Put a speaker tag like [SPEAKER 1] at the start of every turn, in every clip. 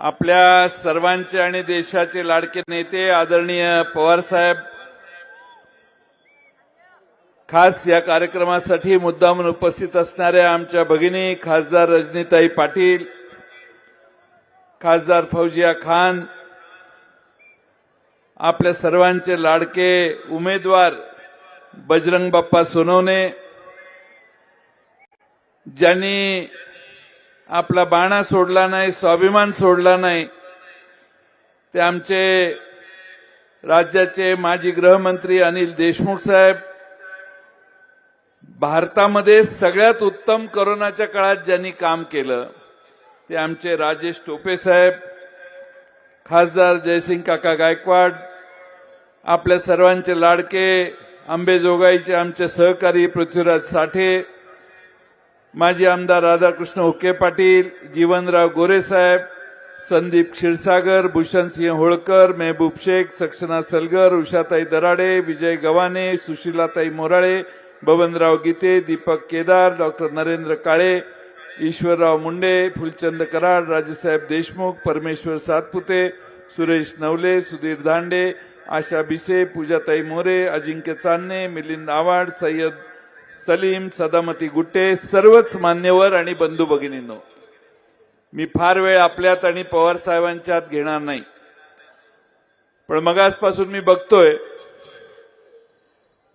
[SPEAKER 1] आपल्या सर्वांचे आणि देशाचे लाडके नेते आदरणीय पवार साहेब खास या कार्यक्रमासाठी मुद्दामून उपस्थित असणाऱ्या आमच्या भगिनी खासदार रजनीताई पाटील खासदार फौजिया खान आपल्या सर्वांचे लाडके उमेदवार बजरंग बाप्पा सोनवणे ज्यांनी आपला बाणा सोडला नाही स्वाभिमान सोडला नाही. ते आमचे राज्याचे माजी गृहमंत्री अनिल देशमुख साहेब भारतामध्ये सगळ्यात उत्तम करोनाच्या काळात ज्यांनी काम केलं ते आमचे राजेश टोपे साहेब खासदार जयसिंग काका गायकवाड आपल्या सर्वांचे लाडके आंबेजोगाईचे आमचे सहकारी पृथ्वीराज साठे माजी आमदार राधाकृष्ण हुके पाटील जीवनराव गोरेसाहेब संदीप क्षीरसागर भूषणसिंह होळकर मेहबूब शेख सक्षना सलगर उषाताई दराडे विजय गव्हाणे सुशीलाताई मोराळे बबनराव गीते दीपक केदार डॉक्टर नरेंद्र काळे ईश्वरराव मुंडे फुलचंद कराड राजेसाहेब देशमुख परमेश्वर सातपुते सुरेश नवले सुधीर दांडे आशा भिसे पूजाताई मोरे अजिंक्य चांदणे मिलिंद आवाड सय्यद सलीम सदामती गुट्टे सर्वच मान्यवर आणि बंधू भगिनींनो मी फार वेळ आपल्यात आणि पवार साहेबांच्यात घेणार नाही. पण मगासपासून मी बघतोय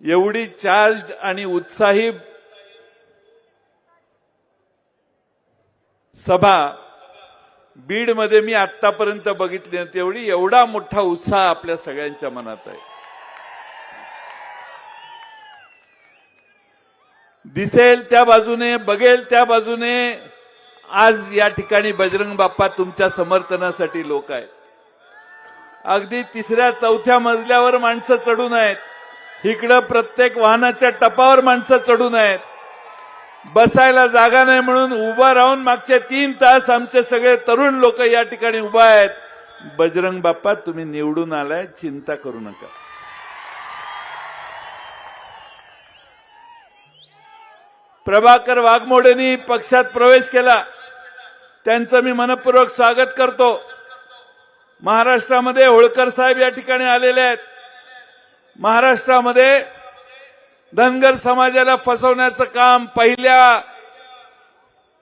[SPEAKER 1] एवढी चार्ज आणि उत्साही सभा बीडमध्ये मी आतापर्यंत बघितली नव्हती एवढी एवढा मोठा उत्साह आपल्या सगळ्यांच्या मनात आहे. दिसेल त्या बाजूने बघेल त्या बाजूने. आज या ठिकाणी बजरंग बाप्पा तुमच्या समर्थनासाठी लोक आहेत. अगदी तिसऱ्या चौथ्या मजल्यावर माणसं चढून आहेत. इकडं प्रत्येक वाहनाच्या टपावर माणसं चढून आहेत. बसायला जागा नाही म्हणून उभा राहून मागचे तीन तास आमचे सगळे तरुण लोक या ठिकाणी उभा आहेत. बजरंग बाप्पा तुम्ही निवडून आलाय चिंता करू नका. प्रभाकर वाघमोडेंनी पक्षात प्रवेश केला. त्यांचं मी मनपूर्वक स्वागत करतो. महाराष्ट्रामध्ये होळकर साहेब या ठिकाणी आलेले आहेत. महाराष्ट्रामध्ये धनगर समाजाला फसवण्याचं काम पहिल्या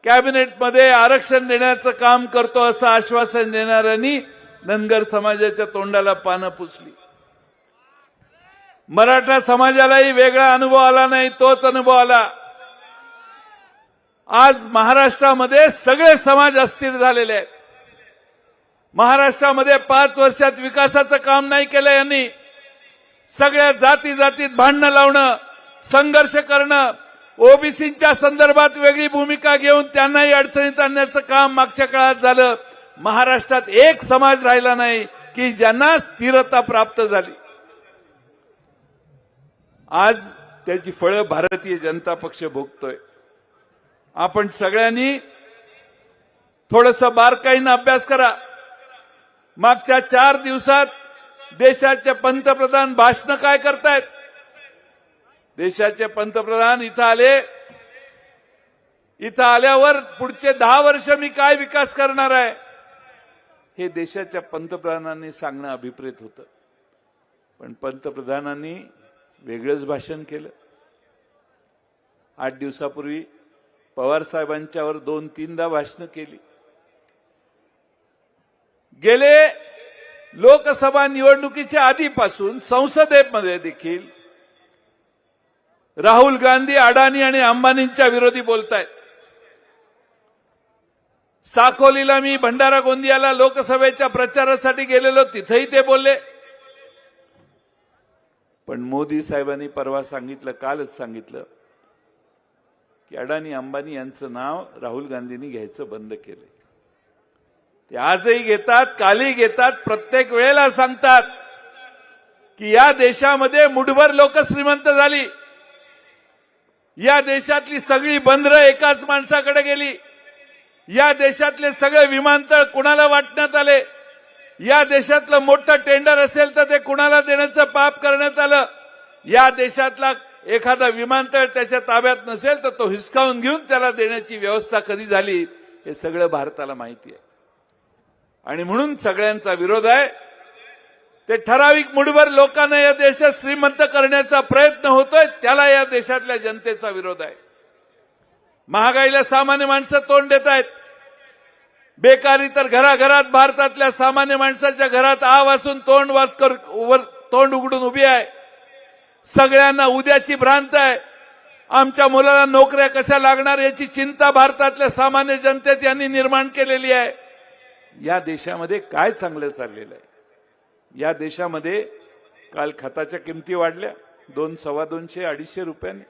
[SPEAKER 1] कॅबिनेटमध्ये आरक्षण देण्याचं काम करतो असं आश्वासन देणाऱ्यांनी धनगर समाजाच्या तोंडाला पानं पुसली. मराठा समाजालाही वेगळा अनुभव आला नाही तोच अनुभव आला. आज महाराष्ट्रामध्ये सगळे समाज अस्थिर झालेले आहेत. महाराष्ट्रामध्ये पाच वर्षात विकासाचं काम नाही केलं यांनी. सगळ्या जाती जातीत भांडणं लावणं संघर्ष करणं ओबीसीच्या संदर्भात वेगळी भूमिका घेऊन त्यांनाही अडचणीत आणण्याचं काम मागच्या काळात झालं. महाराष्ट्रात एक समाज राहिला नाही की ज्यांना स्थिरता प्राप्त झाली. आज त्याची फळं भारतीय जनता पक्ष भोगतोय. आपण सगळ्यांनी थोडस बारकाईनं अभ्यास करा. मागच्या चार दिवसात देशाचे पंतप्रधान भाषण काय करतायत? देशाचे पंतप्रधान इथं आले. इथं आल्यावर पुढचे दहा वर्ष मी काय विकास करणार आहे? हे देशाच्या पंतप्रधानांनी सांगणं अभिप्रेत होतं. पण पंतप्रधानांनी वेगळंच भाषण केलं. आठ दिवसापूर्वी पवार साहेबांच्यावर दोन तीनदा भाषण केली. गेले लोकसभा निवडणुकीच्या आधीपासून संसदेमध्ये देखील राहुल गांधी अडाणी आणि अंबानींच्या विरोधी बोलतायत. साखोलीला मी भंडारा गोंदियाला लोकसभेच्या प्रचारासाठी गेलेलो तिथेही ते बोलले. पण मोदी साहेबांनी परवा सांगितलं कालच सांगितलं की अडाणी अंबानी यांचं नाव राहुल गांधींनी घ्यायचं बंद केलंय. ते आजही घेतात कालही घेतात प्रत्येक वेळेला सांगतात की या देशामध्ये मुठभर लोक श्रीमंत झाली. या देशातली सगळी बंदरं एकाच माणसाकडे गेली. या देशातले सगळे विमानतळ कुणाला वाटण्यात आले? या देशातलं मोठं टेंडर असेल तर ते कुणाला देण्याचं पाप करण्यात आलं? या देशातला एखादा विमानतळ त्याच्या ताब्यात नसेल तर तो हिसकावून घेऊन त्याला देण्याची व्यवस्था कधी झाली हे सगळं भारताला माहिती आहे. आणि म्हणून सगळ्यांचा विरोध आहे. ते ठराविक मुठभर लोकांना या देशात श्रीमंत करण्याचा प्रयत्न होतोय त्याला या देशातल्या जनतेचा विरोध आहे. महागाईला सामान्य माणसं तोंड देत आहेत. बेकारी तर घराघरात भारतातल्या सामान्य माणसाच्या घरात आव असून तोंड वाद कर वर- तोंड उघडून उभी आहे. सगळ्यांना उद्याची भ्रांत आहे. आमच्या मुलाला नोकऱ्या कशा लागणार याची चिंता भारतातल्या सामान्य जनतेत यांनी निर्माण केलेली आहे. या देशामध्ये काय चांगलं चाललेलं आहे? या देशामध्ये काल खताच्या किमती वाढल्या. दोन सव्वा दोनशे अडीचशे रुपयाने.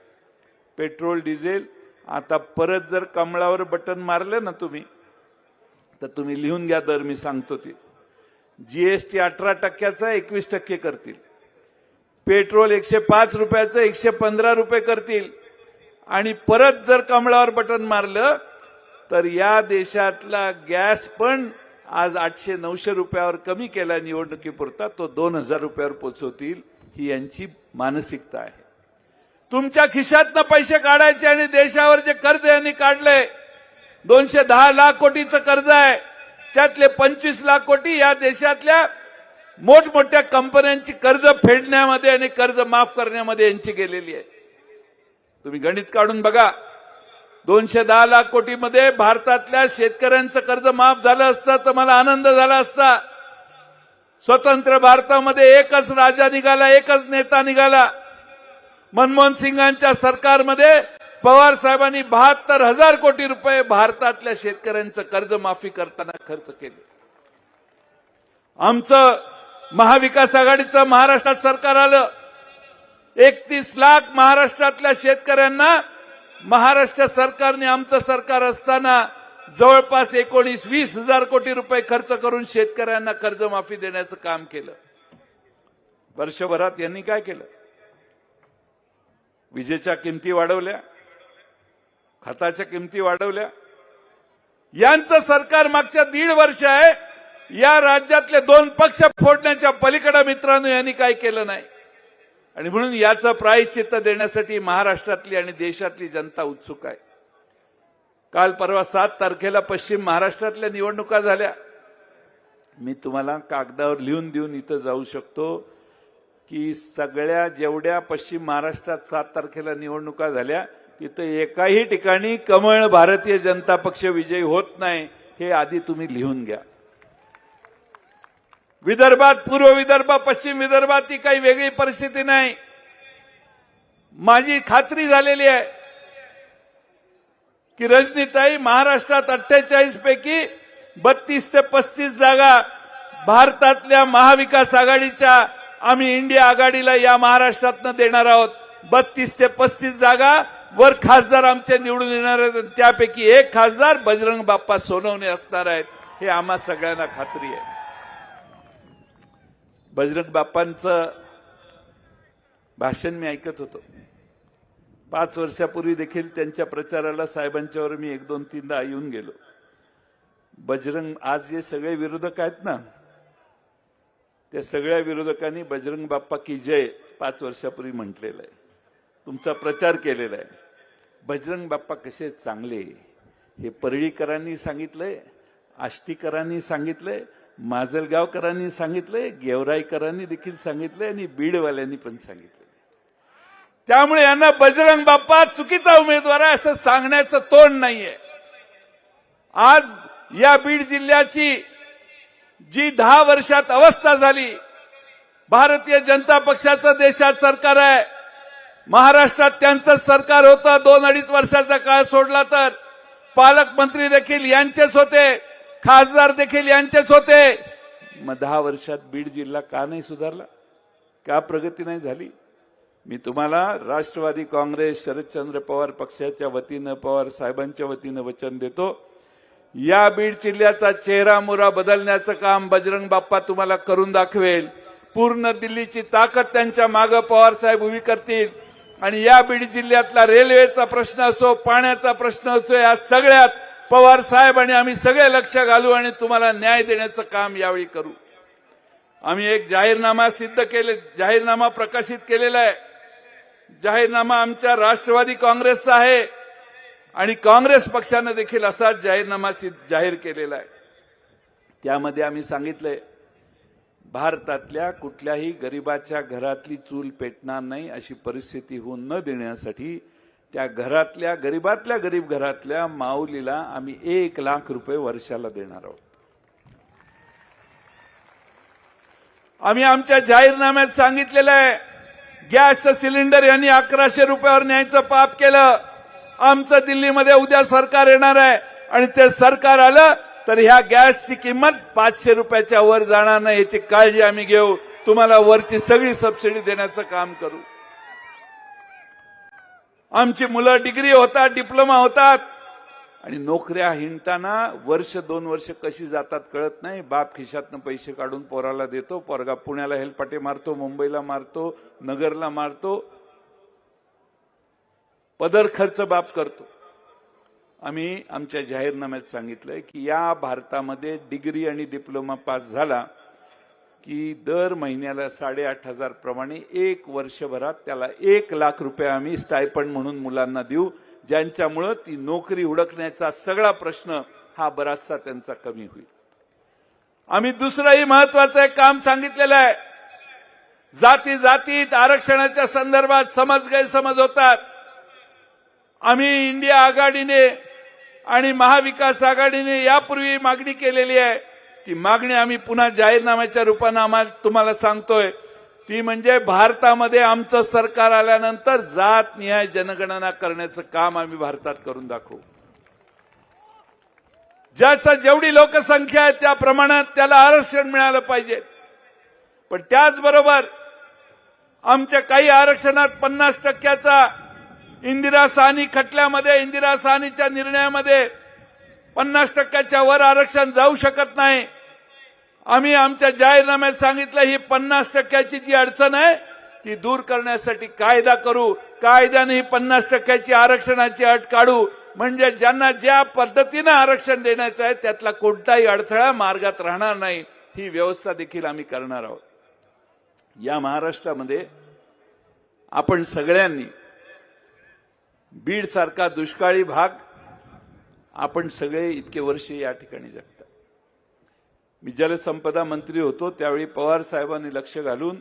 [SPEAKER 1] पेट्रोल डिझेल आता परत जर कमळावर बटन मारलं ना तुम्ही तर तुम्ही लिहून घ्या दर मी सांगतो ते. जीएसटी अठरा टक्क्याचा एकवीस टक्के करतील. पेट्रोल एकशे पाच रुपयाचं एकशे पंधरा रुपये करतील. आणि परत जर कमळावर बटन मारलं तर या देशातला गॅस पण आज आठशे नऊशे रुपयावर कमी केला निवडणुकीपुरता तो दोन हजार रुपयावर पोचवतील ही यांची मानसिकता आहे. तुमच्या खिशातनं पैसे काढायचे आणि देशावर जे कर्ज यांनी काढले दोनशे दहा लाख कोटीचं कर्ज आहे त्यातले पंचवीस लाख कोटी या देशातल्या मोठमोठ्या कंपन्यांची कर्ज फेडण्यामध्ये आणि कर्ज माफ करण्यामध्ये यांची गेलेली आहे. तुम्ही गणित काढून बघा. दोनशे दहा लाख कोटीमध्ये भारतातल्या शेतकऱ्यांचं कर्ज माफ झालं असतं तर मला आनंद झाला असता. स्वतंत्र भारतामध्ये एकच राजा निघाला एकच नेता निघाला. मनमोहन सिंगांच्या सरकारमध्ये पवार साहेबांनी बहात्तर हजार कोटी रुपये भारतातल्या शेतकऱ्यांचं कर्ज माफी करताना खर्च केले. आमचं महाविकास आघाडीचं महाराष्ट्रात सरकार आलं. एकतीस लाख महाराष्ट्रातल्या शेतकऱ्यांना महाराष्ट्र सरकारने आमचं सरकार असताना जवळपास एकोणीस वीस हजार कोटी रुपये खर्च करून शेतकऱ्यांना कर्जमाफी देण्याचं काम केलं. वर्षभरात यांनी काय केलं? विजेच्या किमती वाढवल्या खताच्या किमती वाढवल्या. यांचं सरकार मागच्या दीड वर्ष आहे या राज्यातले दोन पक्ष फोडण्याच्या पलीकडे मित्रांनो यांनी काय केलं नाही. आणि म्हणून याचं प्रायश्चित्त देण्यासाठी महाराष्ट्रातली आणि देशातली जनता उत्सुक आहे. काल परवा सात तारखेला पश्चिम महाराष्ट्रातल्या निवडणुका झाल्या. मी तुम्हाला कागदावर लिहून देऊन इथं जाऊ शकतो की सगळ्या जेवढ्या पश्चिम महाराष्ट्रात सात तारखेला निवडणुका झाल्या तिथं एकाही ठिकाणी कमळ भारतीय जनता पक्ष विजयी होत नाही हे आधी तुम्ही लिहून घ्या. विदर्भात पूर्व विदर्भ पश्चिम विदर्भात ती काही वेगळी परिस्थिती नाही. माझी खात्री झालेली आहे की रजनीताई महाराष्ट्रात अठ्ठेचाळीस पैकी बत्तीस ते पस्तीस जागा भारतातल्या महाविकास आघाडीच्या आम्ही इंडिया आघाडीला या महाराष्ट्रातनं देणार आहोत. बत्तीस ते पस्तीस जागा वर खासदार आमचे निवडून येणार आहेत. त्यापैकी एक खासदार बजरंग बाप्पा सोनवणे असणार आहेत. हे आम्हा सगळ्यांना खात्री आहे. बजरंग बाप्पांचं भाषण मी ऐकत होतो. पाच वर्षापूर्वी देखील त्यांच्या प्रचाराला साहेबांच्यावर मी एक दोन तीनदा येऊन गेलो. बजरंग आज जे सगळे विरोधक आहेत ना त्या सगळ्या विरोधकांनी बजरंग बाप्पा की जय पाच वर्षापूर्वी म्हटलेलं आहे. तुमचा प्रचार केलेला आहे. बजरंग बाप्पा कसे चांगले? हे परळीकरांनी सांगितलंय आष्टीकरांनी सांगितलंय माजलगावकरांनी सांगितलंय गेवराईकरांनी देखील सांगितलंय आणि बीडवाल्यांनी पण सांगितलंय. त्यामुळे यांना बजरंग बाप्पा चुकीचा उमेदवार आहे असं सांगण्याचं तोंड नाहीये. आज या बीड जिल्ह्याची जी दहा वर्षात अवस्था झाली भारतीय जनता पक्षाचं देशात सरकार आहे. महाराष्ट्रात त्यांचं सरकार होतं दोन अडीच वर्षाचा काळ सोडला तर. पालकमंत्री देखील यांचेच होते. खासदार देखील यांचेच होते. मग दहा वर्षात बीड जिल्हा का नाही सुधारला? का प्रगती नाही झाली? मी तुम्हाला राष्ट्रवादी काँग्रेस शरदचंद्र पवार पक्षाच्या वतीनं पवार साहेबांच्या वतीनं वचन देतो. या बीड जिल्ह्याचा चेहरा मोरा बदलण्याचं काम बजरंग बाप्पा तुम्हाला करून दाखवेल. पूर्ण दिल्लीची ताकद त्यांच्या मागं पवार साहेब उभी करतील. आणि या बीड जिल्ह्यातला रेल्वेचा प्रश्न असो पाण्याचा प्रश्न असो या सगळ्यात पवार साहेब आणि आम्ही सगळे लक्ष घालू आणि तुम्हाला न्याय देण्याचं काम यावेळी करू. आम्ही एक जाहीरनामा सिद्ध केले जाहीरनामा प्रकाशित केलेला आहे. जाहीरनामा आमच्या राष्ट्रवादी काँग्रेसचा आहे आणि काँग्रेस पक्षानं देखील असाच जाहीरनामा सिद्ध- जाहीर केलेला आहे. त्यामध्ये आम्ही सांगितलंय भारतातल्या कुठल्याही गरिबाच्या घरातली चूल पेटणार नाही अशी परिस्थिती होऊन न देण्यासाठी त्या घरातल्या गरीबातल्या गरीब घरातल्या माऊलीला आम्ही एक लाख रुपये वर्षाला देणार आहोत. आम्ही आमच्या जाहीरनाम्यात सांगितलेलं आहे गॅसचं सिलेंडर यांनी अकराशे रुपयावर न्यायचं पाप केलं आमचं दिल्लीमध्ये उद्या सरकार येणार आहे आणि ते सरकार आलं तर ह्या गॅसची किंमत पाचशे रुपयाच्या वर जाणार नाही याची काळजी आम्ही घेऊ. तुम्हाला वरची सगळी सबसिडी देण्याचं काम करू. आमची मुलं डिग्री होतात डिप्लोमा होतात. आणि नोकऱ्या हिंडताना वर्ष दोन वर्ष कशी जातात कळत नाही. बाप खिशातनं पैसे काढून पोराला देतो पोरगा पुण्याला हेलपाटे मारतो मुंबईला मारतो नगरला मारतो. पदर खर्च बाप करतो. आम्ही आमच्या जाहीरनाम्यात सांगितलंय की या भारतामध्ये डिग्री आणि डिप्लोमा पास झाला की दर महिन्याला साडेआठ हजार प्रमाणे एक वर्षभरात त्याला एक लाख रुपये आम्ही स्टायपंड म्हणून मुलांना देऊ ज्यांच्यामुळं ती नोकरी हुडकण्याचा सगळा प्रश्न हा बराचसा त्यांचा कमी होईल. आम्ही दुसरंही महत्वाचं एक काम सांगितलेलं आहे. जाती जातीत आरक्षणाच्या संदर्भात समज गैरसमज होतात. आम्ही इंडिया आघाडीने आणि महाविकास आघाडीने यापूर्वी मागणी केलेली आहे. ती मागणी आम्ही पुन्हा जाहीरनाम्याच्या रूपानं आम्हाला तुम्हाला सांगतोय. ती म्हणजे भारतामध्ये आमचं सरकार आल्यानंतर जात निहाय जनगणना करण्याचं काम आम्ही भारतात करून दाखवू. ज्याचा जेवढी लोकसंख्या आहे त्या प्रमाणात त्याला आरक्षण मिळालं पाहिजे. पण त्याचबरोबर आमच्या काही आरक्षणात पन्नास टक्क्याचा इंदिरा साहनी खटल्यामध्ये इंदिरा साहनीच्या निर्णयामध्ये पन्नास टक्क्याच्या वर आरक्षण जाऊ शकत नाही. आम्ही आमच्या जाहीरनाम्यात सांगितलं ही पन्नास टक्क्याची जी अडचण आहे ती दूर करण्यासाठी कायदा करू. कायद्याने ही पन्नास टक्क्याची आरक्षणाची अट काढू. म्हणजे ज्यांना ज्या पद्धतीनं आरक्षण देण्याचं आहे त्यातला कोणताही अडथळा मार्गात राहणार नाही. ही व्यवस्था देखील आम्ही करणार आहोत. या महाराष्ट्रामध्ये आपण सगळ्यांनी बीड सारखा दुष्काळी भाग आपण सगळे इतके वर्ष या ठिकाणी जगता. मी जलसंपदा मंत्री होतो त्यावेळी पवार साहेबांनी लक्ष घालून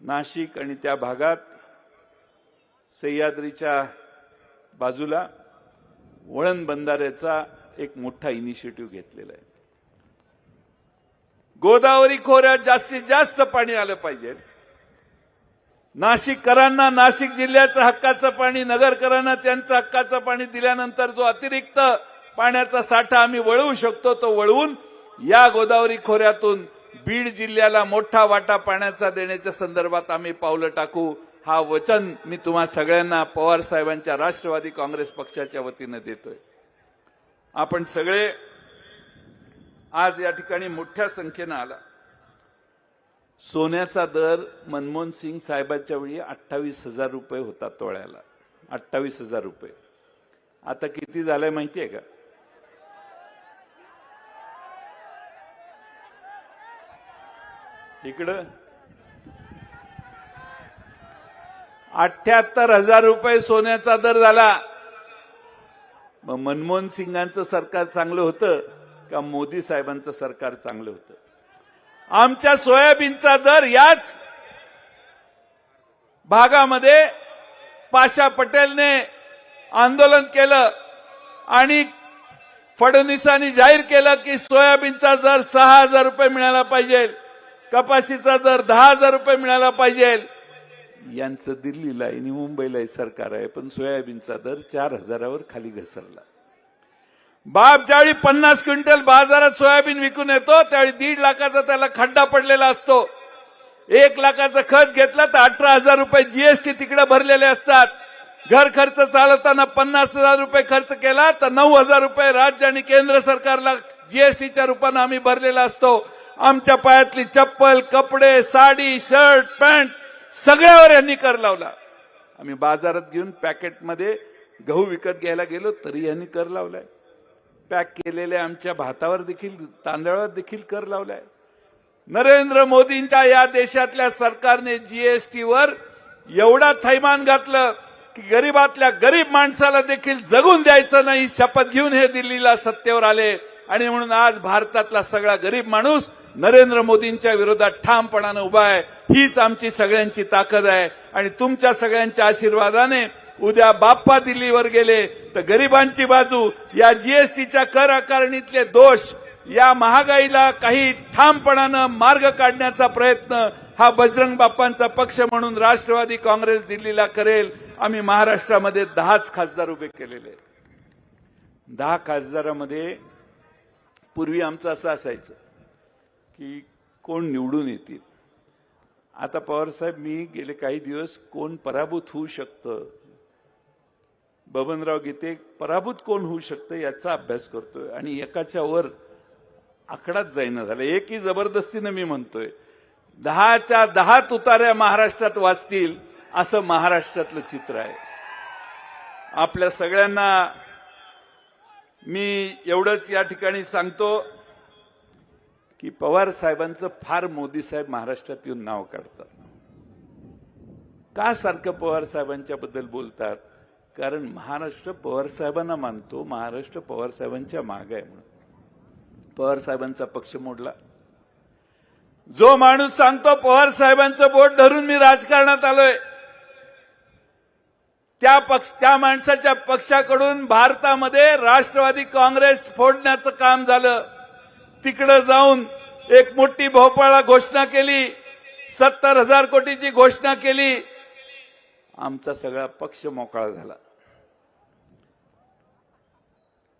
[SPEAKER 1] नाशिक आणि त्या भागात सह्याद्रीच्या बाजूला वळण बंधाऱ्याचा एक मोठा इनिशिएटिव्ह घेतलेला आहे. गोदावरी खोऱ्यात जास्तीत जास्त पाणी आलं पाहिजे. नाशिककरांना नाशिक जिल्ह्याचं हक्काचं पाणी नगरकरांना त्यांचं हक्काचं पाणी दिल्यानंतर जो अतिरिक्त पाण्याचा साठा आम्ही वळवू शकतो तो वळवून या गोदावरी खोऱ्यातून बीड जिल्ह्याला मोठा वाटा पाण्याचा देण्याच्या संदर्भात आम्ही पावलं टाकू. हा वचन मी तुम्हा सगळ्यांना पवार साहेबांच्या राष्ट्रवादी काँग्रेस पक्षाच्या वतीनं देतोय. आपण सगळे आज या ठिकाणी मोठ्या संख्येनं आला. सोन्याचा दर मनमोहन सिंग साहेबांच्या वेळी अठ्ठावीस हजार रुपये होता तोळ्याला. अठ्ठावीस हजार रुपये. आता किती झालंय माहितीये का? इकडं. अठ्याहत्तर हजार रुपये सोन्याचा दर झाला. मग मनमोहन सिंगांचं सरकार चांगलं होतं का मोदी साहेबांचं सरकार चांगलं होतं? आमच्या सोयाबीनचा दर याच भागामध्ये पाशा पटेलने आंदोलन केलं आणि फडणवीसांनी जाहीर केलं की सोयाबीनचा दर सहा हजार रुपये मिळाला पाहिजे. कपाशीचा दर दहा हजार रुपये मिळाला पाहिजे. यांचं दिल्लीला आणि मुंबईला सरकार आहे पण सोयाबीनचा दर चार हजारावर खाली घसरला. बाप ज्यावेळी पन्नास क्विंटल बाजारात सोयाबीन विकून येतो त्यावेळी दीड लाखाचा त्याला खड्डा पडलेला असतो. एक लाखाचं खत घेतलं तर अठरा हजार रुपये जीएसटी तिकडे भरलेले असतात. घर खर्च चालवताना पन्नास हजार रुपये खर्च केला तर नऊ हजार रुपये राज्य आणि केंद्र सरकारला जीएसटीच्या रूपानं आम्ही भरलेला असतो. आमच्या पायातली चप्पल कपडे साडी शर्ट पॅन्ट सगळ्यावर यांनी कर लावला. आम्ही बाजारात घेऊन पॅकेटमध्ये गहू विकत घ्यायला गेलो तरी यांनी कर लावलाय. पॅक केलेल्या आमच्या भातावर देखील तांदळावर देखील कर लावलाय. नरेंद्र मोदींच्या या देशातल्या सरकारने जीएसटीवर एवढा थैमान घातलं की गरीबातल्या गरीब माणसाला देखील जगून द्यायचं नाही शपथ घेऊन हे दिल्लीला सत्तेवर आले. आणि म्हणून आज भारतातला सगळा गरीब माणूस नरेंद्र मोदींच्या विरोधात ठामपणानं उभा आहे. हीच आमची सगळ्यांची ताकद आहे. आणि तुमच्या सगळ्यांच्या आशीर्वादाने उद्या बाप्पा दिल्लीवर गेले तर गरिबांची बाजू या जीएसटीच्या कर आकारणीतले दोष या महागाईला काही ठामपणानं मार्ग काढण्याचा प्रयत्न हा बजरंग बाप्पांचा पक्ष म्हणून राष्ट्रवादी काँग्रेस दिल्लीला करेल. आम्ही महाराष्ट्रामध्ये दहाच खासदार उभे केलेले दहा खासदारामध्ये पूर्वी आमचं असं असायचं. की कोण निवडून येतील. आता पवार साहेब मी गेले काही दिवस कोण पराभूत होऊ शकतं? बबनराव गीते पराभूत कोण होऊ शकतं याचा अभ्यास करतोय आणि एकाच्या वर आकडाच जाईना झाला. एकही जबरदस्तीनं मी म्हणतोय दहाच्या दहा तुताऱ्या महाराष्ट्रात वाचतील असं महाराष्ट्रातलं चित्र आहे. आपल्या सगळ्यांना मी एवढंच या ठिकाणी सांगतो. की पवार साहेबांचं फार मोदी साहेब महाराष्ट्रात येऊन नाव काढतात. का सारखं पवार साहेबांच्या बद्दल बोलतात? कारण महाराष्ट्र पवार साहेबांना मानतो महाराष्ट्र पवार साहेबांच्या माग आहे म्हणून. पवार साहेबांचा पक्ष मोडला. जो माणूस सांगतो पवार साहेबांचं बोट धरून मी राजकारणात आलोय. त्या पक्ष त्या माणसाच्या पक्षाकडून भारतामध्ये राष्ट्रवादी काँग्रेस फोडण्याचं काम झालं. तिकडं जाऊन एक मोठी भोपाळा घोषणा केली सत्तर हजार कोटीची घोषणा केली. आमचा सगळा पक्ष मोकळा झाला.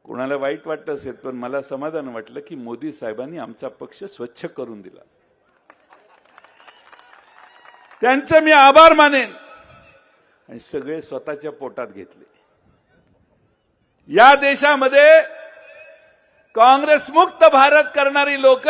[SPEAKER 1] कुणाला वाईट वाटत असेल पण मला समाधान वाटलं की मोदी साहेबांनी आमचा पक्ष स्वच्छ करून दिला. त्यांचे मी आभार मानेन. आणि सगळे स्वतःच्या पोटात घेतले. या देशामध्ये काँग्रेस मुक्त भारत करणारी लोक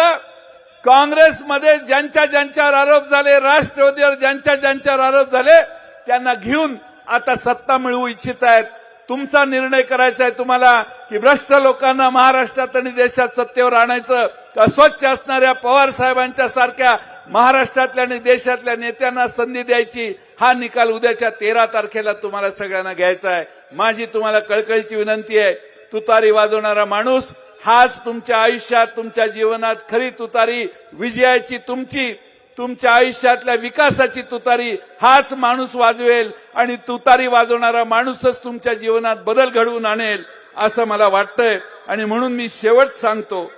[SPEAKER 1] काँग्रेसमध्ये ज्यांच्या ज्यांच्यावर आरोप झाले राष्ट्रवादीवर ज्यांच्या ज्यांच्यावर आरोप झाले त्यांना घेऊन आता सत्ता मिळवू इच्छित आहेत. तुमचा निर्णय करायचा आहे तुम्हाला की भ्रष्ट लोकांना महाराष्ट्रात आणि देशात सत्तेवर आणायचं का स्वच्छ असणाऱ्या पवार साहेबांच्या सारख्या महाराष्ट्रातल्या आणि देशातल्या नेत्यांना संधी द्यायची? हा निकाल उद्याच्या तेरा तारखेला तुम्हाला सगळ्यांना घ्यायचा आहे. माझी तुम्हाला कळकळीची विनंती आहे. तुतारी वाजवणारा माणूस हाच तुमच्या आयुष्यात तुमच्या जीवनात खरी तुतारी विजयाची तुमची तुमच्या आयुष्यातल्या विकासाची तुतारी हाच माणूस वाजवेल आणि तुतारी वाजवणारा माणूसच तुमच्या जीवनात बदल घडवून आणेल असं मला वाटतंय. आणि म्हणून मी शेवट सांगतो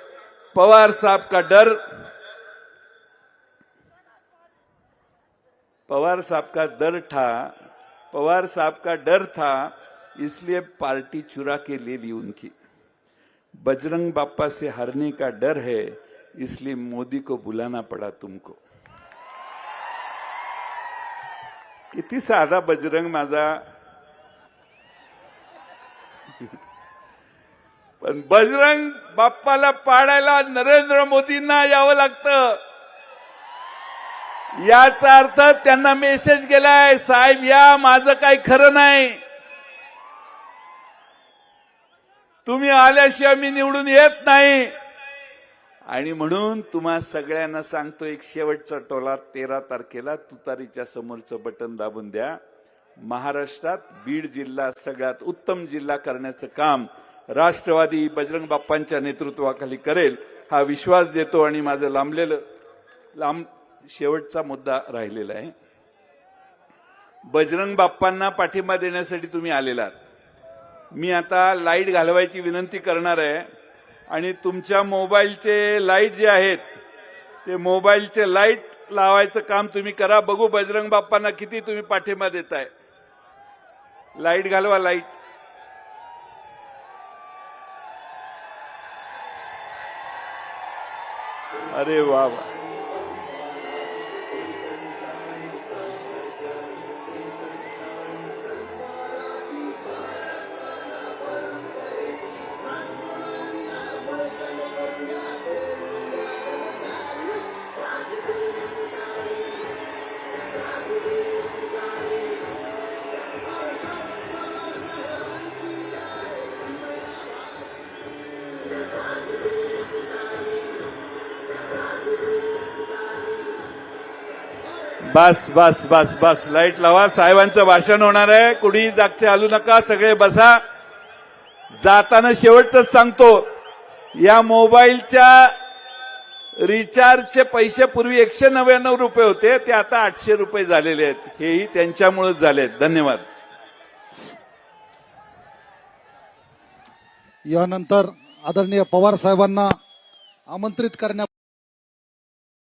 [SPEAKER 1] पवार साहेब का डर? पवार साहब का डर था? पवार साहब का डर था इसलिए पार्टी चुरा के ले ली उनकी। बजरंग बाप्पा से हारने का डर है इसलिए मोदी को बुलाना पड़ा तुमको। किती साधा बजरंग माझा। पण बजरंग बाप्पाला पाडायला नरेंद्र मोदींना यावं लागतं. याचा अर्थ त्यांना मेसेज गेलाय साहेब या माझं काही खरं नाही. तुम्ही आल्याशिवाय मी निवडून येत नाही. आणि म्हणून तुम्हा सगळ्यांना सांगतो एक शेवटचा टोला तेरा तारखेला तुतारीच्या समोरचं बटन दाबून द्या. महाराष्ट्रात बीड जिल्हा सगळ्यात उत्तम जिल्हा करण्याचं काम राष्ट्रवादी बजरंग बाप्पांच्या नेतृत्वाखाली करेल हा विश्वास देतो आणि माझं लांबलेलं लांब शेवटचा मुद्दा राहिलेला आहे. बजरंग बाप्पांना पाठिंबा देण्यासाठी तुम्ही आलेलात मी आता लाइट घालवायची विनंती करणार आहे. आणि तुमच्या मोबाईलचे लाइट जे आहेत ते मोबाईलचे लाइट लावायचं काम तुम्ही करा. बघू बजरंग बाप्पांना किती तुम्ही पाठिंबा देताय. लाइट घालवा लाइट. अरे वा वा. बस बस बस बस. लाइट लावा. साहेबांचं भाषण होणार आहे. कुणीही जागचे हलू नका. सगळे बसा. जाताना शेवटच सांगतो या मोबाईलच्या रिचार्जचे पैसे पूर्वी एकशे नव्याण्णव रुपये होते. ते आता आठशे रुपये झालेले आहेत. हेही त्यांच्यामुळेच झाले आहेत. धन्यवाद.
[SPEAKER 2] यानंतर आदरणीय पवार साहेबांना आमंत्रित करण्या